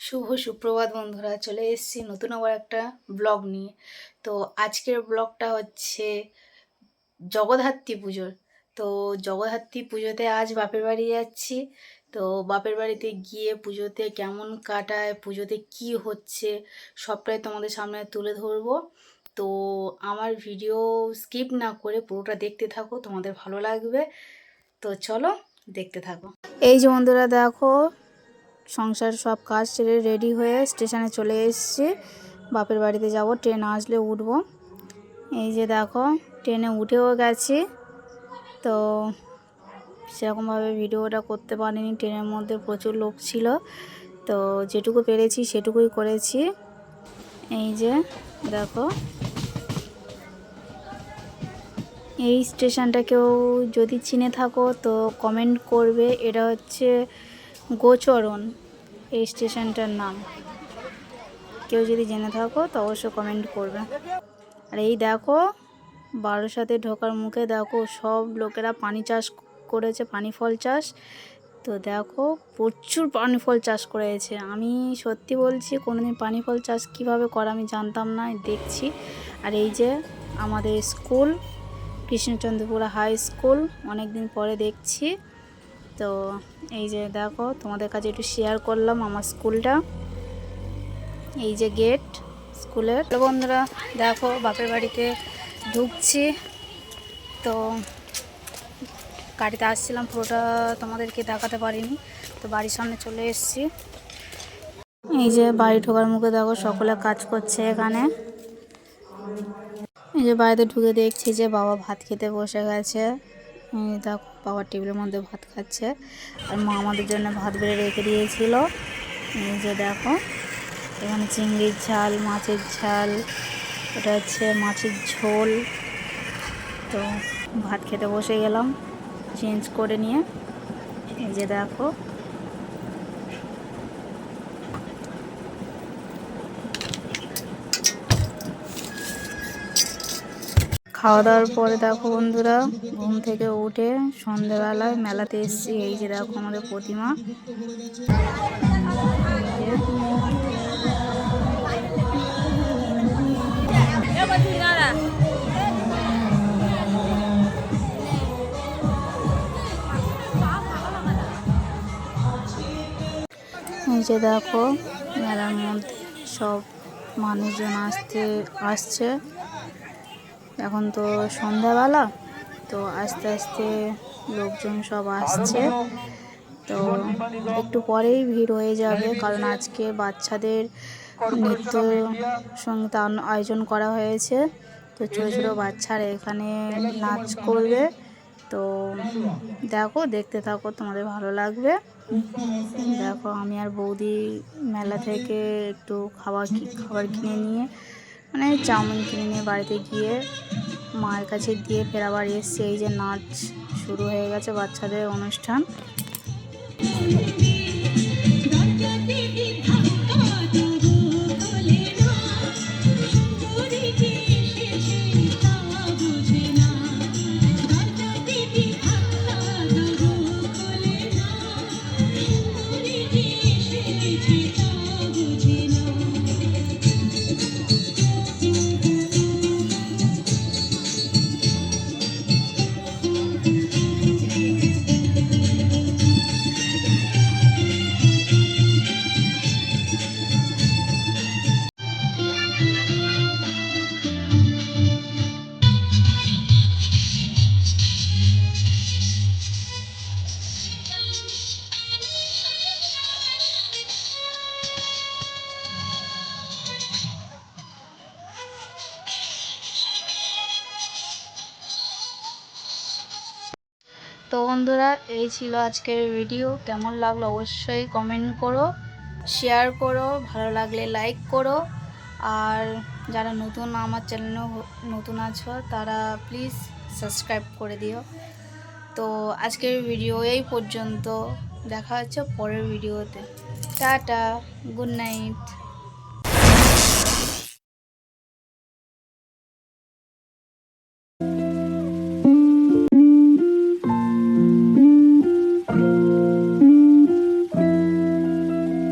শুভ সুপ্রভাত বন্ধুরা, চলে এসেছি নতুন আবার একটা ব্লগ নিয়ে। তো আজকের ব্লগটা হচ্ছে জগদ্ধাত্রী পুজোর। তো জগদ্ধাত্রী পুজোতে আজ বাপের বাড়ি যাচ্ছি। তো বাপের বাড়িতে গিয়ে পুজোতে কেমন কাটায়, পুজোতে কি হচ্ছে, সবটাই তোমাদের সামনে তুলে ধরবো। তো আমার ভিডিও স্কিপ না করে পুরোটা দেখতে থাকো, তোমাদের ভালো লাগবে। তো চলো দেখতে থাকো। এই যে বন্ধুরা দেখো, সংসার সব কাজ সেরে রেডি হয়ে স্টেশনে চলে এসেছি। বাপের বাড়িতে যাব ট্রেন আসলে উঠবো। এই যে দেখো ট্রেনে উঠেও গেছি। তো সেরকমভাবে ভিডিওটা করতে পারিনি ট্রেনের মধ্যে প্রচুর লোক ছিল। তো যেটুকু পেরেছি সেটুকুই করেছি। এই যে, দেখো। এই স্টেশনটা কেউ যদি চিনে থাকো, তো কমেন্ট করবে। এটা হচ্ছে গোচরণ, এই স্টেশনটার নাম। কেউ যদি জেনে থাকো, তো অবশ্যই কমেন্ট করবে। আর এই দেখো বারোসাতে ঢোকার মুখে দেখো, সব লোকেরা পানি চাষ করেছে, পানি ফল চাষ। তো দেখো প্রচুর পানি ফল চাষ করেছে। আমি সত্যি বলছি, কোনোদিন পানি ফল চাষ কীভাবে করে আমি জানতাম না দেখছি। আর এই যে আমাদের স্কুল, কৃষ্ণচন্দ্রপুরা হাই স্কুল অনেক দিন পরে দেখছি। তো এই যে দেখো, তোমাদের কাছে একটু শেয়ার করলাম আমার স্কুলটা। এই যে গেট স্কুলের। বন্ধুরা, দেখো বাপের বাড়িতে ঢুকছি। তো গাড়িতে আসছিলাম, পুরোটা তোমাদেরকে দেখাতে পারিনি। তো বাড়ির সামনে চলে এসেছি। এই যে বাড়ি ঢোকার মুখে দেখো, সকলে কাজ করছে এখানে। এই যে বাড়িতে ঢুকে দেখছি যে বাবা ভাত খেতে বসে গেছে। দেখো বাবার টেবিলের মধ্যে ভাত খাচ্ছে। আর মা আমাদের জন্য ভাত বেড়ে রেখে দিয়েছিল। এই যে দেখো, এখানে চিংড়ির ঝাল, মাছের ঝাল এটা হচ্ছে মাছের ঝোল। তো ভাত খেতে বসে গেলাম। চেঞ্জ করে নিয়ে, এই যে দেখো। খাওয়া দাওয়ার পরে দেখো বন্ধুরা, ঘুম থেকে উঠে সন্ধেবেলায় মেলাতে এসেছি। এই যে দেখো আমাদের প্রতিমা। যে। দেখো, মেলার মধ্যে সব মানুষজন আসতে, আসছে। এখন তো সন্ধ্যাবেলা, তো আস্তে আস্তে লোকজন সব আসছে। তো একটু পরেই ভিড় হয়ে যাবে, কারণ আজকে বাচ্চাদের নৃত্য সংগীত আয়োজন করা হয়েছে। তো ছোটো ছোটো বাচ্চারা এখানে নাচ করবে। তো দেখো, দেখতে থাকো, তোমাদের ভালো লাগবে। দেখো, আমি আর বৌদি মেলা থেকে একটু খাবার খাবার কিনে নিয়ে মানে চাউমিন কিনে নিয়ে বাড়িতে গিয়ে মায়ের কাছে দিয়ে ফের আবার এসছে। এই যে নাচ শুরু হয়ে গেছে, বাচ্চাদের অনুষ্ঠান। তো বন্ধুরা, এই ছিল আজকের ভিডিও কেমন লাগল অবশ্যই কমেন্ট করো শেয়ার করো, ভালো লাগলে লাইক করো। আর যারা নতুন আমার চ্যানেলে নতুন আছো, তারা প্লিজ সাবস্ক্রাইব করে দিও। তো আজকের ভিডিও এই পর্যন্ত। দেখা হচ্ছে পরের ভিডিওতে টাটা গুড নাইট